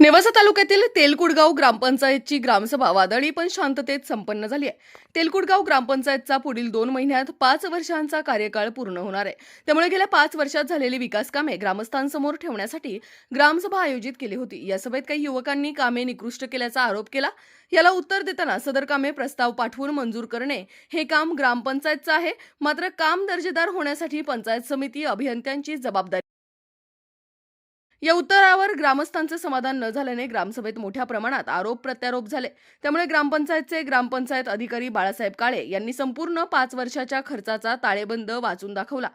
नेवासा तालुक्यातील तेलकुडगाव ग्रामपंचायतची ग्रामसभा वादळी पण शांततेत संपन्न झाली आहे. तेलकुडगाव ग्रामपंचायतचा पुढील दोन महिन्यात पाच वर्षांचा कार्यकाळ पूर्ण होणार आहे. त्यामुळे गेल्या पाच वर्षात झालेली विकास कामे ग्रामस्थांसमोर ठेवण्यासाठी ग्रामसभा आयोजित केली होती. या सभेत काही युवकांनी कामे निकृष्ट केल्याचा आरोप केला. याला उत्तर देताना सदर कामे प्रस्ताव पाठवून मंजूर करणे हे काम ग्रामपंचायतचं आहे. मात्र काम दर्जेदार होण्यासाठी पंचायत समिती अभियंत्यांची जबाबदारी या उत्तरावर ग्रामस्थांचे समाधान न झाल्याने ग्रामसभेत मोठ्या प्रमाणात आरोप प्रत्यारोप झाले. त्यामुळे ग्रामपंचायतचे ग्रामपंचायत अधिकारी बाळासाहेब काळे यांनी संपूर्ण पाच वर्षाच्या खर्चाचा ताळेबंद वाचून दाखवला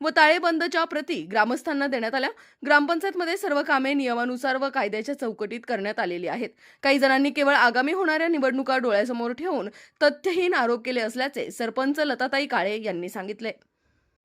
व ताळेबंदच्या प्रती ग्रामस्थांना देण्यात आल्या. ग्रामपंचायतमध्ये सर्व कामे नियमानुसार व कायद्याच्या चौकटीत करण्यात आलेली आहेत. काही जणांनी केवळ आगामी होणाऱ्या निवडणुका डोळ्यासमोर ठेवून तथ्यहीन आरोप केले असल्याचे सरपंच लताताई काळे यांनी सांगितले.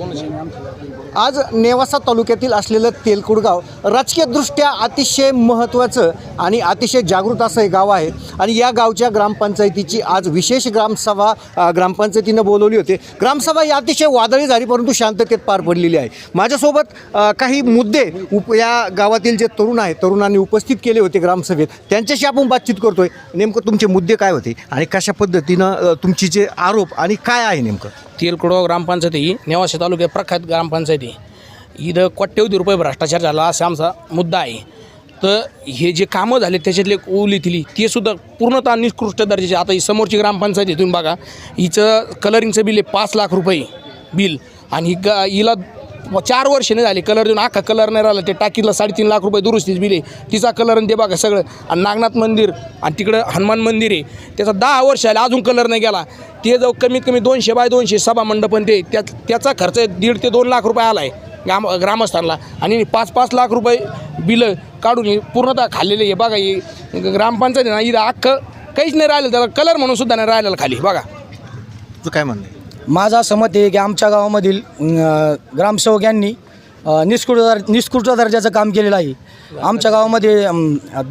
आज नेवासा तालुक्यातील असलेलं तेलकुडगाव राजकीयदृष्ट्या अतिशय महत्त्वाचं आणि अतिशय जागृत असं हे गाव आहे. आणि या गावच्या ग्रामपंचायतीची आज विशेष ग्रामसभा ग्रामपंचायतीनं बोलवली होती. ग्रामसभा ही अतिशय वादळी झाली परंतु शांततेत पार पडलेली आहे. माझ्यासोबत काही मुद्दे उप या गावातील जे तरुण आहेत तरुणांनी उपस्थित केले होते ग्रामसभेत. त्यांच्याशी आपण बातचीत करतोय. नेमकं तुमचे मुद्दे काय होते आणि कशा पद्धतीनं तुमची जे आरोप आणि काय आहे नेमकं? तेलकुडो ग्रामपंचायती ही नेवासा तालुक्यात प्रख्यात ग्रामपंचायती. इथं कोट्यवधी रुपये भ्रष्टाचार झाला असा आमचा मुद्दा आहे. तर हे जे कामं झाले त्याच्यातले एक ओली तिली ते सुद्धा पूर्णतः निकृष्ट दर्जाचे. आता ही समोरची ग्रामपंचायत आहे तुम्ही बघा. हिचं कलरिंगचं बिल आहे पाच लाख रुपये बिल आणि ही ग हिला चार वर्ष नाही झाली. कलर देऊन अख्खा कलर नाही राहिला. ते टाकीला साडेतीन लाख रुपये दुरुस्तीच बिल. आहे तिचा कलर आणि ते बघा सगळं. आणि नागनाथ मंदिर आणि तिकडं हनुमान मंदिर आहे. त्याचा दहा वर्ष आले अजून कलर नाही गेला. ते जाऊ कमीत कमी दोनशे बाय दोनशे सभा मंडपन ते त्या त्याचा खर्च दीड ते दोन लाख रुपये आला आहे ग्राम ग्रामस्थांना. आणि पाच पाच लाख रुपये बिलं काढून हे पूर्णतः खाल्लेले आहे बघा हे ग्रामपंचायत आहे ना इथं अख्खं काहीच नाही राहिलं त्याला कलर म्हणून सुद्धा नाही राहिलेलं खाली. बघा. तुझं काय म्हणणं माझं असं मत आहे की आमच्या गावामधील ग्रामसेवक यांनी निष्कृत दर निष्कृत दर्जाचं काम केलेलं आहे. आमच्या गावामध्ये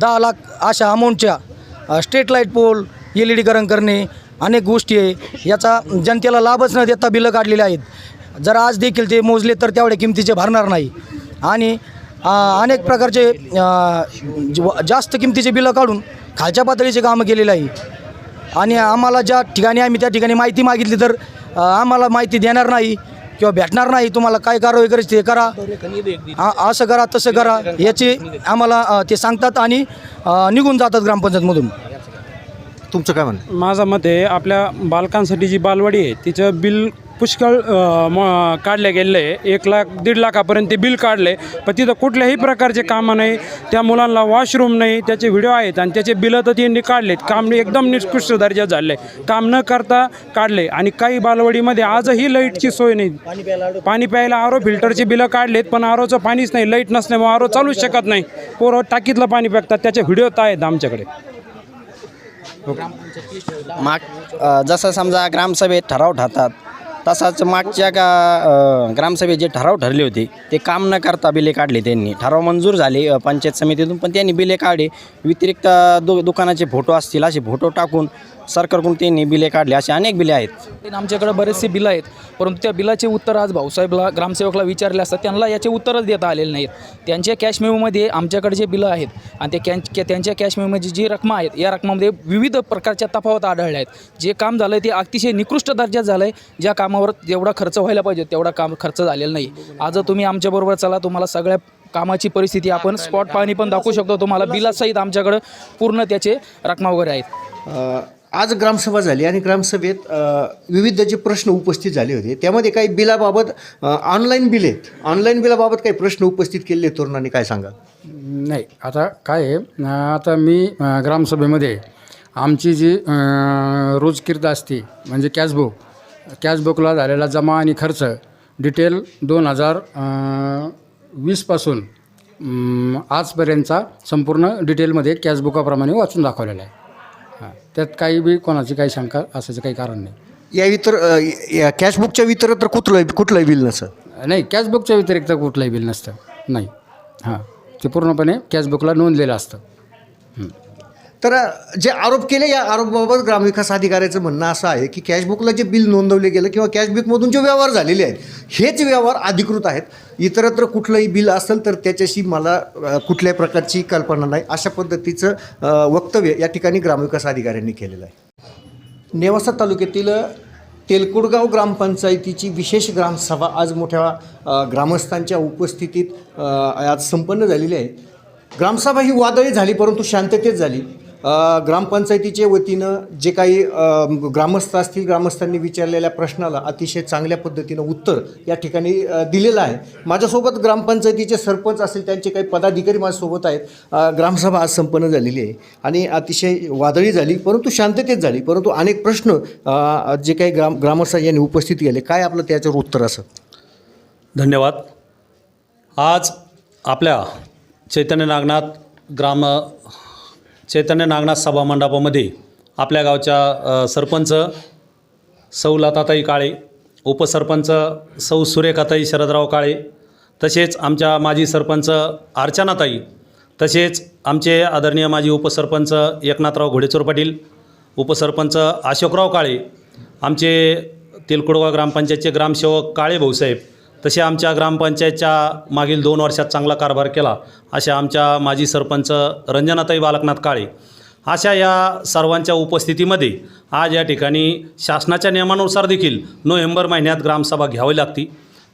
दहा लाख अशा अमाऊंटच्या street light pole L E डीकरण करणे अनेक गोष्टी आहे. याचा जनतेला लाभच न देता बिलं काढलेली आहेत. जर आज देखील ते मोजले तर तेवढ्या किमतीचे भरणार नाही. आणि अनेक प्रकारचे जास्त किमतीचे बिलं काढून खालच्या पातळीचे कामं केलेलं आहे. आणि आम्हाला ज्या ठिकाणी आम्ही त्या ठिकाणी माहिती मागितली तर आम्हाला माहिती देणार नाही किंवा भेटणार नाही तुम्हाला काय कारवाई करायची ते करा आ- असं करा तसं करा याची आम्हाला अ, ते सांगतात आणि अ, निघून जातात ग्रामपंचायतमधून तुमचं काय म्हणणं आहे? माझं मत आहे आपल्या बालकांसाठी जी बालवाडी आहे तिचं बिल पुष्कळ म काढले गेले. एक लाख दीड लाखापर्यंत बिल काढले. पण तिथं कुठल्याही प्रकारचे कामं नाही. त्या मुलांना वॉशरूम नाही. त्याचे व्हिडिओ आहेत आणि त्याचे बिलं तर त्यांनी काढलेत. काम एकदम निकृष्ट दर्जा झाले. काम न करता काढले. आणि काही बालवाडीमध्ये आजही लाईटची सोय नाही. पाणी प्यायला आरो फिल्टरची बिलं काढलेत. पण आरोचं पाणीच नाही. लाइट नसल्यामुळे आरो चालूच शकत नाही. पोरं टाकीतलं पाणी प्याकतात त्याचे व्हिडिओ तर आहेत आमच्याकडे. माग जसं समजा ग्रामसभेत ठराव ठरतात तसाच मागच्या का अ, ग्रामसभेत जे ठराव ठरले होते ते काम न करता बिले काढले त्यांनी. ठराव मंजूर झाले पंचायत समितीतून पण त्यांनी बिले काढले व्यतिरिक्त दु दुकानाचे फोटो असतील असे फोटो टाकून सरकारकडून त्यांनी बिले काढले असे अनेक बिले आहेत. आमच्याकडे बरेचसे बिलं आहेत परंतु त्या बिलाचे उत्तर आज भाऊसाहेबला ग्रामसेवकला विचारले असतात त्यांना याचे उत्तरच देता आलेले नाहीत. त्यांच्या कॅश मेमोमध्ये आमच्याकडे जे बिलं आहेत आणि ते त्या- त्यांच्या कॅश मेमोमध्ये जी रकमा आहेत या रकमामध्ये विविध प्रकारच्या तफावत आढळल्या आहेत. जे काम झालं ते अतिशय निकृष्ट दर्जात झालं आहे ज्या कामावर जेवढा खर्च व्हायला पाहिजे तेवढा काम खर्च झालेला नाही. आज तुम्ही आमच्याबरोबर चला तुम्हाला सगळ्या कामाची परिस्थिती आपण स्पॉट पाहणी पण दाखवू शकतो. तुम्हाला बिलासहित आमच्याकडं पूर्ण त्याचे रकमा वगैरे आहेत. आज ग्रामसभा झाली आणि ग्रामसभेत विविध जे प्रश्न उपस्थित झाले होते त्यामध्ये काही बिलाबाबत ऑनलाईन बिल आहेत. ऑनलाईन बिलाबाबत काही प्रश्न उपस्थित केले तरुणांनी काय सांगा नाही आता काय आहे आता मी ग्रामसभेमध्ये आमची जी रोजकिर्द असते म्हणजे कॅशबुक कॅशबुकला झालेला जमा आणि खर्च डिटेल दोन हजार वीसपासून आजपर्यंतचा संपूर्ण डिटेलमध्ये कॅशबुकाप्रमाणे वाचून दाखवलेला आहे. त्यात काही बी कोणाची काही शंका असायचं काही कारण नाही. या वितर अ, या कॅशबुकच्या वितर तर कुठलंही कुठलंही बिल नसं नाही कॅशबुकच्या व्यतिरिक्त कुठलंही बिल नसतं. नाही. हां. ते पूर्णपणे कॅशबुकला नोंदलेलं असतं. तर जे आरोप केले या आरोपाबाबत ग्रामविकास अधिकाऱ्याचं म्हणणं असं आहे की कॅशबुकला जे बिल नोंदवले गेलं किंवा कॅशबुकमधून जे व्यवहार झालेले आहेत हेच व्यवहार अधिकृत आहेत. इतरत्र कुठलंही बिल असेल तर त्याच्याशी मला कुठल्याही प्रकारची कल्पना नाही. अशा पद्धतीचं वक्तव्य या ठिकाणी ग्रामविकास अधिकाऱ्यांनी केलेलं आहे. नेवासा तालुक्यातील तेलकुडगाव ग्रामपंचायतीची विशेष ग्रामसभा आज मोठ्या ग्रामस्थांच्या उपस्थितीत आज संपन्न झालेली आहे. ग्रामसभा ही वादळी झाली परंतु शांततेत झाली. ग्रामपंचायतीच्या वतीनं जे काही ग्रामस्थ असतील ग्रामस्थांनी विचारलेल्या प्रश्नाला अतिशय चांगल्या पद्धतीनं उत्तर या ठिकाणी दिलेलं आहे. माझ्यासोबत ग्रामपंचायतीचे सरपंच असेल त्यांचे काही पदाधिकारी माझ्यासोबत आहेत. ग्रामसभा आज संपन्न झालेली आहे आणि अतिशय वादळी झाली परंतु शांततेत झाली परंतु अनेक प्रश्न जे काही ग्राम ग्रामस्थ यांनी उपस्थित केले. काय आपलं त्याच्यावर उत्तर असं? धन्यवाद. आज आपल्या चैतन्य नागनाथ ग्राम चैतन्य नागनाथ सभा मंडपामध्ये आपल्या गावच्या सरपंच सौ लताताई काळे उपसरपंच सौ सुरेखाताई शरदराव काळे तसेच आमच्या माजी सरपंच अर्चनाताई तसेच आमचे आदरणीय माजी उपसरपंच एकनाथराव घोडेचोर पाटील उपसरपंच अशोकराव काळे आमचे तेलकुडगाव ग्रामपंचायतचे ग्रामसेवक काळे भाऊसाहेब तसे आमच्या ग्रामपंचायतच्या मागील दोन वर्षात चांगला कारभार केला. अशा आमच्या माजी सरपंच रंजनाताई बालकनाथ काळे अशा या सर्वांच्या उपस्थितीमध्ये आज या ठिकाणी शासनाच्या नियमानुसार देखील नोव्हेंबर महिन्यात ग्रामसभा घ्यावी लागती.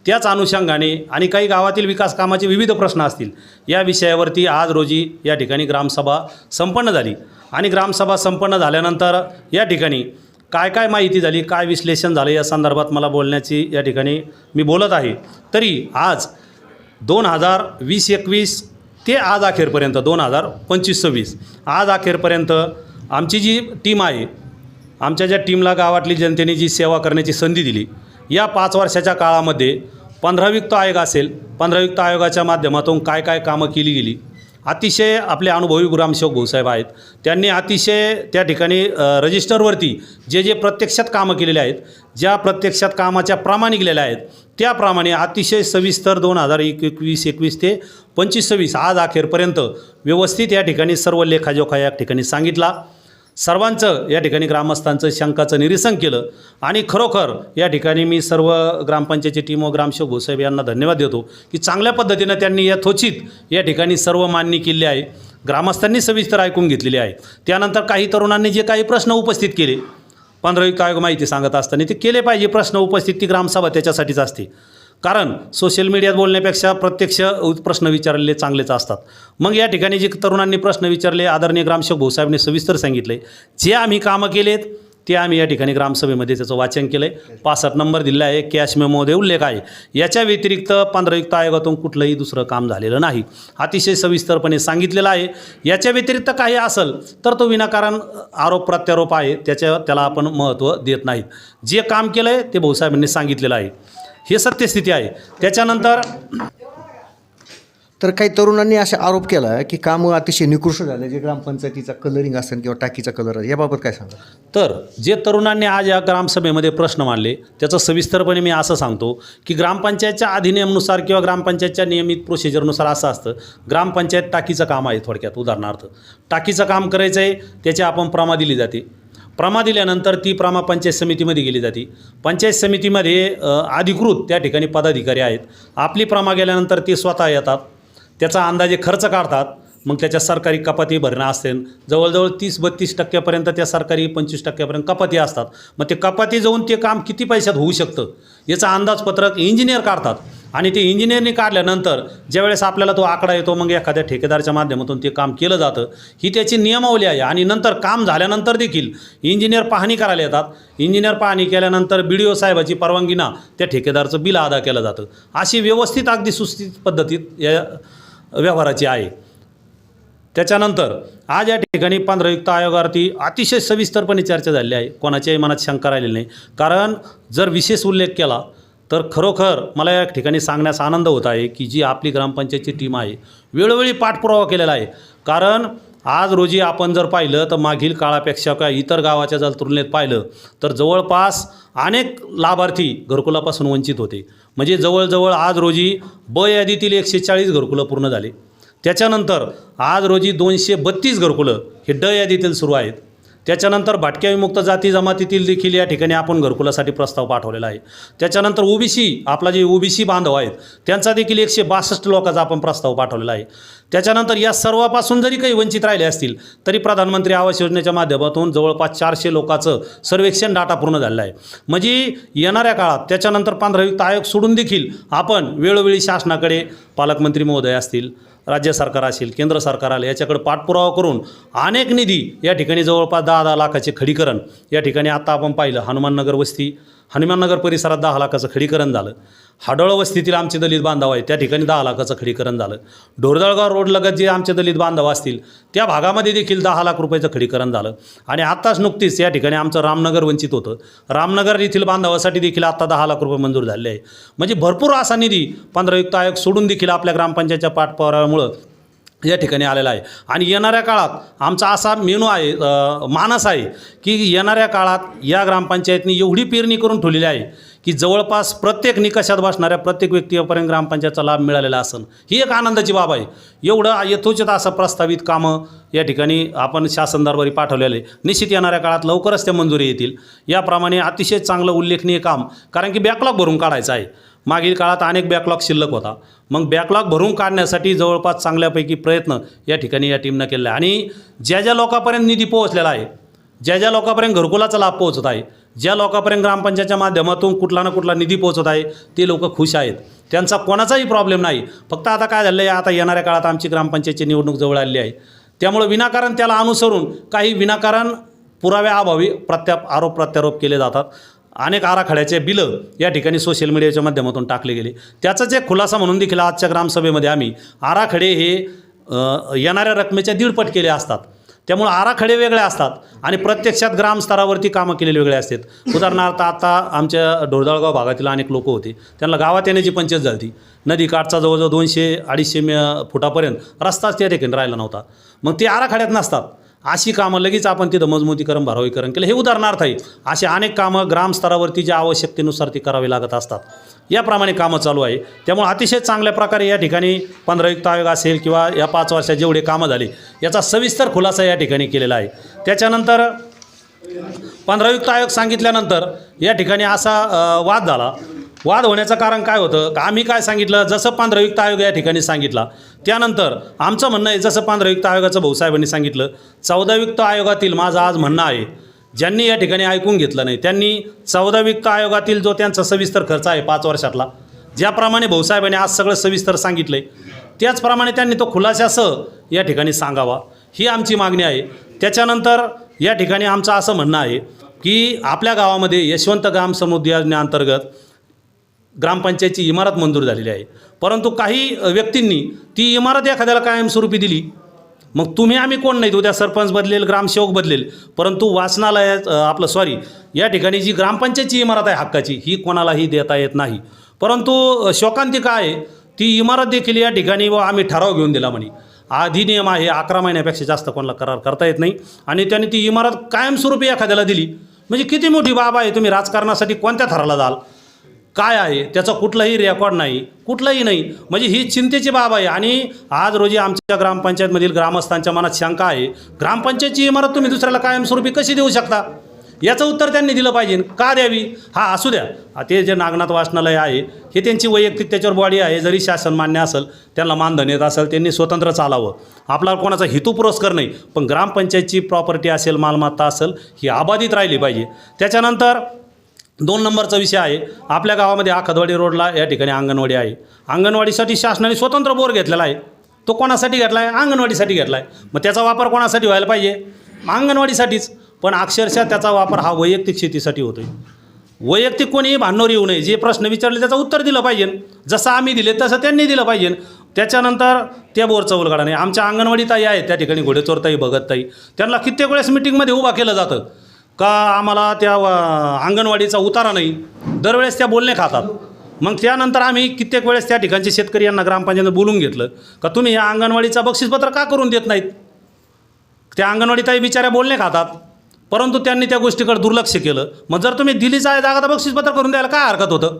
त्याच अनुषंगाने आणि काही गावातील विकास कामाचे विविध प्रश्न असतील या विषयावरती आज रोजी या ठिकाणी ग्रामसभा संपन्न झाली. आणि ग्रामसभा संपन्न झाल्यानंतर या ठिकाणी काय काय माहिती झाली काय विश्लेषण झालं या संदर्भात मला बोलण्याची या ठिकाणी मी बोलत आहे. तरी आज दोन हजार वीस एकवीस ते आज अखेरपर्यंत दोन हजार पंचवीस सव्वीस आज अखेरपर्यंत आमची जी टीम आहे आमच्या ज्या टीमला गावातली जनतेने जी सेवा करण्याची संधी दिली या पाच वर्षाच्या काळामध्ये पंधरा आयोग असेल पंधरा आयोगाच्या माध्यमातून काय काय कामं केली गेली अतिशय आपले अनुभवी ग्रामसेवक भाऊसाहेब आहेत. त्यांनी अतिशय त्या ठिकाणी रजिस्टरवरती जे जे प्रत्यक्षात कामं केलेले आहेत ज्या प्रत्यक्षात कामाच्या प्रामाणिक गेलेल्या आहेत त्याप्रमाणे अतिशय सविस्तर दोन हजार एक एकवीस एकवीस ते पंचवीस सव्वीस आज अखेरपर्यंत व्यवस्थित या ठिकाणी सर्व लेखाजोखा या ठिकाणी सांगितला. सर्वांचं या ठिकाणी ग्रामस्थांचं शंकाचं निरसन केलं. आणि खरोखर या ठिकाणी मी सर्व ग्रामपंचायतची टीम व ग्रामसेवक भाऊसाहेब यांना धन्यवाद देतो की चांगल्या पद्धतीनं त्यांनी यथोचित या ठिकाणी सर्व मान्य केली आहे. ग्रामस्थांनी सविस्तर ऐकून घेतलेली आहे. त्यानंतर काही तरुणांनी जे काही प्रश्न उपस्थित केले पंधरावी आयोग माहिती सांगत असताना ते केले पाहिजे. प्रश्न उपस्थित ती ग्रामसभा त्याच्यासाठीच असते. कारण सोशल मीडियात बोलण्यापेक्षा प्रत्यक्ष प्रश्न विचारलेले चांगलेच असतात. मग या ठिकाणी जे तरुणांनी प्रश्न विचारले आदरणीय ग्रामसेवक भाऊसाहेबने सविस्तर सांगितले. जे आम्ही कामं केलेत ते आम्ही या ठिकाणी ग्रामसभेमध्ये त्याचं वाचन केलं आहे पासष्ट नंबर दिला आहे कॅश मेमोमध्ये उल्लेख आहे. याच्या व्यतिरिक्त पंधरायुक्त आयोगातून कुठलंही दुसरं काम झालेलं नाही. अतिशय सविस्तरपणे सांगितलेलं आहे. याच्या व्यतिरिक्त काही असेल तर तो विनाकारण आरोप प्रत्यारोप आहे. त्याच्या त्याला आपण महत्त्व देत नाहीत. जे काम केलं आहे ते भाऊसाहेबांनी सांगितलेलं आहे. हे सत्यस्थिती आहे. त्याच्यानंतर तर काही तरुणांनी असा आरोप केला की कामं अतिशय निकृष्ट झाले जे ग्रामपंचायतीचा कलरिंग असेल किंवा टाकीचा कलर असेल याबाबत काय सांगा तर जे तरुणांनी आज या ग्रामसभेमध्ये प्रश्न मांडले त्याचं सविस्तरपणे मी असं सांगतो की ग्रामपंचायतच्या अधिनियमनुसार किंवा ग्रामपंचायतच्या नियमित प्रोसिजरनुसार असं असतं ग्रामपंचायत टाकीचं काम आहे थोडक्यात उदाहरणार्थ. टाकीचं काम करायचं आहे त्याची आपण प्रमा दिली जाते. प्रमा दिल्यानंतर ती प्रमा पंचायत समितीमध्ये गेली जाते. पंचायत समितीमध्ये अधिकृत त्या ठिकाणी पदाधिकारी आहेत. आपली प्रमा गेल्यानंतर ते स्वतः येतात. त्याचा अंदाजे खर्च काढतात. मग त्याच्या सरकारी कपाती भरणं असते. जवळजवळ तीस बत्तीस टक्क्यापर्यंत त्या सरकारी पंचवीस टक्क्यापर्यंत कपाती असतात. मग ते कपाती जाऊन ते काम किती पैशात होऊ शकतं? याचं अंदाजपत्रक इंजिनियर काढतात. आणि ते इंजिनियरने काढल्यानंतर ज्यावेळेस आपल्याला तो आकडा येतो मग एखाद्या ठेकेदारच्या माध्यमातून ते काम केलं जातं. ही त्याची नियमावली आहे आणि नंतर काम झाल्यानंतर देखील इंजिनियर पाहणी करायला येतात. इंजिनियर पाहणी केल्यानंतर बी डी ओ साहेबाची परवानगीना त्या ठेकेदारचं बिल अदा केलं जातं. अशी व्यवस्थित अगदी सुस्थित पद्धतीत या व्यवहाराची आहे. त्याच्यानंतर आज या ठिकाणी पंधरायुक्त आयोगावरती अतिशय सविस्तरपणे चर्चा झाली आहे. कोणाच्याही मनात शंका राहिलेली नाही. कारण जर विशेष उल्लेख केला तर खरोखर मला या ठिकाणी सांगण्यास आनंद होत आहे की जी आपली ग्रामपंचायतची टीम आहे वेळोवेळी पाठपुरावा केलेला आहे. कारण आज रोजी आपण जर पाहिलं तर मागील काळापेक्षा काय इतर गावाच्या जर तुलनेत पाहिलं तर जवळपास अनेक लाभार्थी घरकुलापासून वंचित होते. म्हणजे जवळजवळ आज रोजी ब यादीतील एकशे चाळीस घरकुलं पूर्ण झाले. त्याच्यानंतर आज रोजी दोनशे बत्तीस घरकुलं हे ड यादीतील सुरू आहेत. त्याच्यानंतर भटक्या विमुक्त जाती जमातीतील देखील या ठिकाणी आपण घरकुलासाठी प्रस्ताव पाठवलेला आहे. त्याच्यानंतर ओबीसी आपला जे ओबीसी बांधव आहेत त्यांचा देखील एकशे बासष्ट लोकांचा आपण प्रस्ताव पाठवलेला आहे. त्याच्यानंतर या सर्वापासून जरी काही वंचित राहिले असतील तरी प्रधानमंत्री आवास योजनेच्या माध्यमातून जवळपास चारशे लोकांचं सर्वेक्षण डाटा पूर्ण झालेलं आहे. म्हणजे येणाऱ्या काळात त्याच्यानंतर पंधरायुक्त आयोग सोडून देखील आपण वेळोवेळी शासनाकडे पालकमंत्री महोदय असतील राज्य सरकार असेल केंद्र सरकार आलं याच्याकडे पाठपुरावा करून अनेक निधी या ठिकाणी जवळपास दहा दहा लाखाचे खडीकरण या ठिकाणी आता आपण पाहिलं हनुमाननगर वस्ती हनुमाननगर परिसरात दहा लाखाचं खडीकरण झालं. हाडोळ वस्तीतील आमचे दलित बांधव आहे त्या ठिकाणी दहा लाखाचं खडीकरण झालं. ढोरदळगाव रोडलगत जे आमचे दलित बांधव असतील त्या भागामध्ये देखील दहा लाख रुपयाचं खडीकरण झालं. आणि आत्ताच नुकतीच या ठिकाणी आमचं रामनगर वंचित होतं. रामनगर येथील बांधवासाठी देखील आत्ता दहा लाख रुपये मंजूर झाले आहे. म्हणजे भरपूर असा निधी पंधरायुक्त आयोग सोडून देखील आपल्या ग्रामपंचायतच्या पाठपुराव्यामुळं या ठिकाणी आलेला आहे. आणि येणाऱ्या काळात आमचा असा मेनू आहे मानस आहे की येणाऱ्या काळात या ग्रामपंचायतनी एवढी पेरणी करून ठेवलेली आहे की जवळपास प्रत्येक निकषात बसणाऱ्या प्रत्येक व्यक्तीपर्यंत ग्रामपंचायतचा लाभ मिळालेला असन. ही एक आनंदाची बाब आहे. एवढं यथोचित असं प्रस्तावित कामं या ठिकाणी आपण शासन दरबारी पाठवलेले. निश्चित येणाऱ्या काळात लवकरच त्या मंजुरी येतील. याप्रमाणे अतिशय चांगलं उल्लेखनीय काम कारण की बॅकलॉग भरून काढायचं आहे. मागील काळात अनेक बॅकलॉग शिल्लक होता. मग बॅकलॉग भरून काढण्यासाठी जवळपास चांगल्यापैकी प्रयत्न या ठिकाणी या टीमनं केलेला आहे आणि ज्या ज्या लोकांपर्यंत निधी पोहोचलेला आहे ज्या ज्या लोकांपर्यंत घरकुलाचा लाभ पोहोचत आहे ज्या लोकांपर्यंत ग्रामपंचायतच्या माध्यमातून कुठला ना कुठला निधी पोहोचत आहे ते लोक खुश आहेत. त्यांचा कोणाचाही प्रॉब्लेम नाही. फक्त आता काय झालं आहे आता येणाऱ्या काळात आमची ग्रामपंचायतची निवडणूक जवळ आली आहे. त्यामुळं विनाकारण त्याला अनुसरून काही विनाकारण पुराव्याअभावी प्रत्या आरोप प्रत्यारोप केले जातात. अनेक आराखड्याचे बिलं या ठिकाणी सोशल मीडियाच्या माध्यमातून टाकले गेले. त्याचाच एक खुलासा म्हणून देखील आजच्या ग्रामसभेमध्ये आम्ही आराखडे हे येणाऱ्या रकमेच्या दीडपट केले असतात. त्यामुळं आराखडे वेगळे असतात आणि प्रत्यक्षात ग्रामस्तरावरती कामं केलेली वेगळे असतात. उदाहरणार्थ आता आमच्या ढोरदाळगाव भागातील अनेक लोक होते. त्यांना गावात येण्याची पंचायत झाली नदीकाठचा जवळजवळ दोनशे अडीचशे फुटापर्यंत रस्ताच त्या ठिकाणी राहिला नव्हता. मग ते आराखड्यात नसतात. अशी कामं लगेच आपण तिथं मजबूतीकरण भरावीकरण केलं. हे उदाहरणार्थ आहे असे अनेक कामं ग्रामस्तरावरती ज्या आवश्यकतेनुसार ती करावी लागत असतात. याप्रमाणे कामं चालू आहे. त्यामुळे अतिशय चांगल्या प्रकारे या ठिकाणी पंधरायुक्त आयोग असेल किंवा या पाच वर्षात जेवढे कामं झाली याचा सविस्तर खुलासा या ठिकाणी केलेला आहे. त्याच्यानंतर पंधरायुक्त आयोग सांगितल्यानंतर या ठिकाणी असा वाद झाला. वाद होण्याचं कारण काय होतं? का आम्ही काय सांगितलं? जसं पांढरयुक्त आयोग या ठिकाणी सांगितला. त्यानंतर आमचं म्हणणं आहे जसं पांढरयुक्त आयोगाचं भाऊसाहेबांनी सांगितलं चौदायुक्त आयोगातील माझं आज म्हणणं आहे ज्यांनी या ठिकाणी ऐकून घेतलं नाही त्यांनी चौदायुक्त आयोगातील जो त्यांचा सविस्तर खर्च आहे पाच वर्षातला ज्याप्रमाणे भाऊसाहेबांनी आज सगळं सविस्तर सांगितलं आहे त्याचप्रमाणे त्यांनी तो खुलाशासह या ठिकाणी सांगावा. ही आमची मागणी आहे. त्याच्यानंतर या ठिकाणी आमचं असं म्हणणं आहे की आपल्या गावामध्ये यशवंत ग्राम समुद्र योजनेअंतर्गत ग्रामपंचायतची इमारत मंजूर झालेली आहे. परंतु काही व्यक्तींनी ती इमारत एखाद्याला कायमस्वरूपी दिली. मग तुम्ही आम्ही कोण नाहीत? उद्या सरपंच बदलेल ग्रामसेवक बदलेल. परंतु वाचनालयात आपलं सॉरी या ठिकाणी जी ग्रामपंचायतची इमारत आहे हक्काची ही कोणालाही देता येत नाही. परंतु शोकांती शोकांतिका आहे? ती इमारत देखील या ठिकाणी व आम्ही ठराव घेऊन दिला म्हणे. अधिनियम आहे अकरा महिन्यापेक्षा जास्त कोणाला करार करता येत नाही. आणि त्यांनी ती इमारत कायमस्वरूपी एखाद्याला दिली. म्हणजे किती मोठी बाब आहे? तुम्ही राजकारणासाठी कोणत्या थराला जाल? काय आहे? त्याचा कुठलाही रेकॉर्ड नाही. कुठलाही नाही. म्हणजे ही चिंतेची बाब आहे. आणि आज रोजी आमच्या ग्रामपंचायतमधील ग्रामस्थांच्या मनात शंका आहे. ग्रामपंचायतची इमारत तुम्ही दुसऱ्याला कायमस्वरूपी कशी देऊ शकता? याचं उत्तर त्यांनी दिलं पाहिजे. का द्यावी? हा असू द्या. ते जे नागनाथ वाचनालय आहे हे त्यांची वैयक्तिक त्याच्यावर बॉडी आहे. जरी शासन मान्य असेल त्यांना मानधन येत असेल त्यांनी स्वतंत्र चालावं. आपला कोणाचा हेतू पुरस्कार नाही. पण ग्रामपंचायतची प्रॉपर्टी असेल मालमत्ता असेल ही अबाधित राहिली पाहिजे. त्याच्यानंतर दोन नंबरचा विषय आहे. आपल्या गावामध्ये आखदवाडी रोडला या ठिकाणी अंगणवाडी आहे. अंगणवाडीसाठी शासनाने स्वतंत्र बोर घेतलेला आहे. तो कोणासाठी घेतला आहे अंगणवाडीसाठी घेतला आहे मग त्याचा वापर कोणासाठी व्हायला पाहिजे? अंगणवाडीसाठीच. पण अक्षरशः त्याचा वापर हा वैयक्तिक शेतीसाठी होतो आहे वैयक्तिक कोणीही भांडणवर येऊ नये. जे प्रश्न विचारले त्याचं उत्तर दिलं पाहिजे. जसं आम्ही दिले तसं त्यांनी दिलं पाहिजे. त्याच्यानंतर त्या बोरचा उलगडा नाही. आमच्या अंगणवाडी ताई आहेत. त्या ठिकाणी घोडेचोरताई भगतताई त्यांना कित्येक वेळेस मिटिंगमध्ये उभा केलं जातं. का आम्हाला त्या अंगणवाडीचा उतारा नाही? दरवेळेस त्या बोलणे खातात. मग त्यानंतर आम्ही कित्येक वेळेस त्या ठिकाणचे शेतकरी यांना ग्रामपंचायतीनं बोलून घेतलं का तुम्ही या अंगणवाडीचा बक्षीसपत्र का करून देत नाहीत? त्या अंगणवाडीचाही बिचाऱ्या बोलणे खातात. परंतु त्यांनी त्या गोष्टीकडे दुर्लक्ष केलं. मग जर तुम्ही दिल्लीचा जागा तर बक्षीसपत्र करून द्यायला काय हरकत होतं?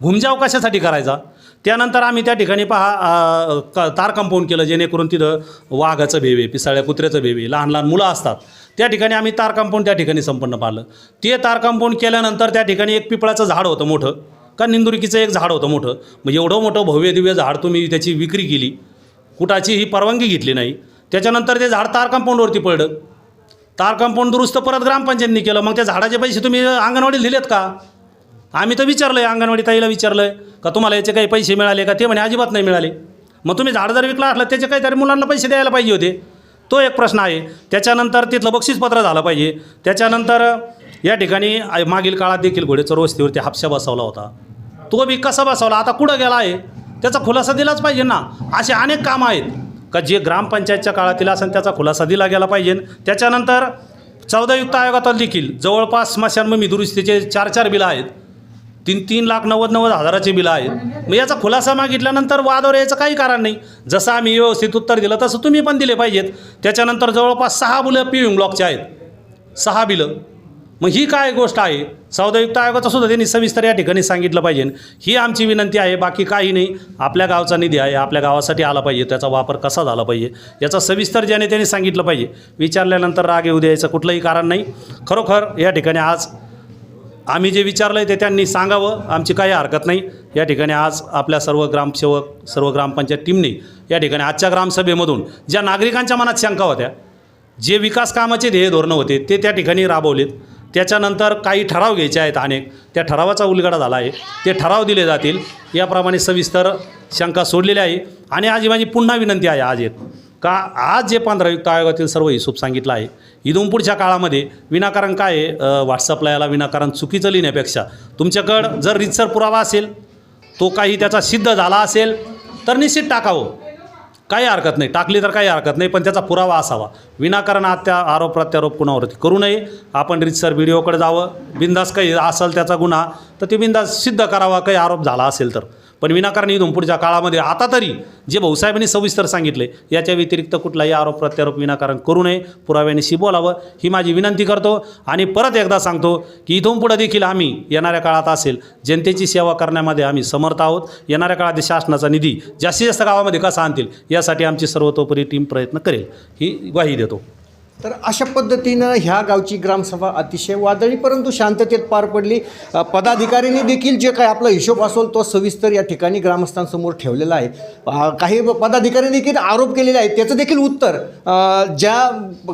घुमजाव कशासाठी करायचा? त्यानंतर आम्ही त्या ठिकाणी पहा क तार कंपाऊंड केलं जेणेकरून तिथं वाघाचं भेवे पिसाळ्या कुत्र्याचं भेवे लहान लहान मुलं असतात. त्या ठिकाणी आम्ही तार कंपाऊंड त्या ठिकाणी संपन्न पाहिलं. ते तार कंपाऊंड केल्यानंतर त्या ठिकाणी एक पिपळाचं झाड होतं मोठं. का निंदुरकीचं एक झाड होतं मोठं. मग एवढं मोठं भव्य दिव्य झाड तुम्ही त्याची विक्री केली. कुठाची ही परवानगी घेतली नाही. त्याच्यानंतर ते झाड तार कंपाऊंडवरती पडलं. तार कंपाऊंड दुरुस्त परत ग्रामपंचायतीने केलं. मग त्या झाडाचे पैसे तुम्ही अंगणवाडीला दिलेत का? आम्ही तर विचारलं आहे अंगणवाडी ताईला विचारलं आहे का तुम्हाला याचे काही पैसे मिळाले का? ते म्हणे अजिबात नाही मिळाले. मग तुम्ही झाड जर विकला असलं त्याचे काहीतरी मुलांना पैसे द्यायला पाहिजे होते. तो एक प्रश्न आहे. त्याच्यानंतर तिथलं बक्षीसपत्र झालं पाहिजे. त्याच्यानंतर या ठिकाणी मागील काळात देखील घोडेचोर वस्तीवरती हापशा बसवला होता. तो बी कसा बसवला? आता कुठं गेला आहे? त्याचा खुलासा दिलाच पाहिजे ना. असे अनेक कामं आहेत. का जे ग्रामपंचायतच्या काळातील असेल त्याचा खुलासा दिला गेला पाहिजे. त्याच्यानंतर चौदा युक्त आयोगात देखील जवळपास स्मशानभूमी दुरुस्तीचे चार चार बिलं आहेत. तीन तीन लाख नव्वद नव्वद हजाराचे बिलं आहेत. मग याचा खुलासा मागितल्यानंतर वादावर यायचं काही कारण नाही. जसं आम्ही व्यवस्थित उत्तर दिलं तसं तुम्ही पण दिले पाहिजेत. त्याच्यानंतर जवळपास सहा बिलं पी ब्लॉकचे आहेत. सहा बिलं. मग ही काय गोष्ट आहे? सौदायुक्त आयोगाचं सुद्धा त्यांनी सविस्तर या ठिकाणी सांगितलं पाहिजे. ही आमची विनंती आहे बाकी काही नाही. आपल्या गावचा निधी आहे आपल्या गावासाठी आला पाहिजे. त्याचा वापर कसा झाला पाहिजे? याचा सविस्तर ज्याने त्यांनी सांगितलं पाहिजे. विचारल्यानंतर राग येऊ द्यायचं कुठलंही कारण नाही. खरोखर या ठिकाणी आज आम्ही जे विचारलं आहे ते त्यांनी सांगावं. आमची काही हरकत नाही. या ठिकाणी आज आपल्या सर्व ग्रामसेवक सर्व ग्रामपंचायत टीमने या ठिकाणी आजच्या ग्रामसभेमधून ज्या नागरिकांच्या मनात शंका होत्या जे विकास कामाचे ध्येय धोरणं होते ते त्या ठिकाणी राबवलेत. त्याच्यानंतर काही ठराव घ्यायचे आहेत अनेक. त्या ठरावाचा उलगडा झाला आहे. ते ठराव दिले जातील. याप्रमाणे सविस्तर शंका सोडलेल्या आहे. आणि आज ही माझी पुन्हा विनंती आहे आज एक का? आज जे पंधरायुक्त आयोगातील सर्व हिशोब सांगितला आहे इथून पुढच्या काळामध्ये विनाकारण काय आहे? व्हॉट्सअपला याला विनाकारण चुकीचं लिहिण्यापेक्षा. तुमच्याकडं जर रितसर पुरावा असेल तो काही त्याचा सिद्ध झाला असेल तर निश्चित टाकावं. काही हरकत नाही. टाकली तर काही हरकत नाही पण त्याचा पुरावा असावा. विनाकारण आत्या आरोप प्रत्यारोप कुणावरती करू नये. आपण रितसर व्हिडिओकडे जावं. बिंदास काही असेल त्याचा गुन्हा तर ते बिंदास सिद्ध करावा. काही आरोप झाला असेल तर. पण विनाकारण इथून पुढच्या काळामध्ये आता तरी जे भाऊसाहेबांनी सविस्तर सांगितले याच्या व्यतिरिक्त कुठलाही आरोप प्रत्यारोप विनाकारण करू नये. पुराव्यानिशी बोलावं ही माझी विनंती करतो आणि परत एकदा सांगतो की इथून पुढं देखील आम्ही येणाऱ्या काळात असेल जनतेची सेवा करण्यामध्ये आम्ही समर्थ आहोत. येणाऱ्या काळात शासनाचा निधी जास्तीत जास्त गावामध्ये कसा आणतील यासाठी आमची सर्वतोपरी टीम प्रयत्न करेल. ही ग्वाही देतो. तर अशा पद्धतीनं ह्या गावची ग्रामसभा अतिशय वादळी परंतु शांततेत पार पडली. पदाधिकाऱ्यांनी देखील जे काय आपला हिशोब असेल तो सविस्तर या ठिकाणी ग्रामस्थांसमोर ठेवलेला आहे. काही पदाधिकारी देखील आरोप केलेले आहेत. त्याचं देखील उत्तर ज्या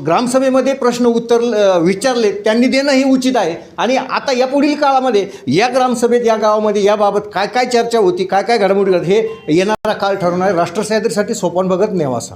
ग्रामसभेमध्ये प्रश्न उत्तर विचारले त्यांनी देणं हे उचित आहे. आणि आता या पुढील काळामध्ये या ग्रामसभेत या गावामध्ये याबाबत काय काय चर्चा होती काय काय घडामोडी हे येणारा काळ ठरवणार आहे. राष्ट्रसाहेबसाठी सोपान भगत नेवासा.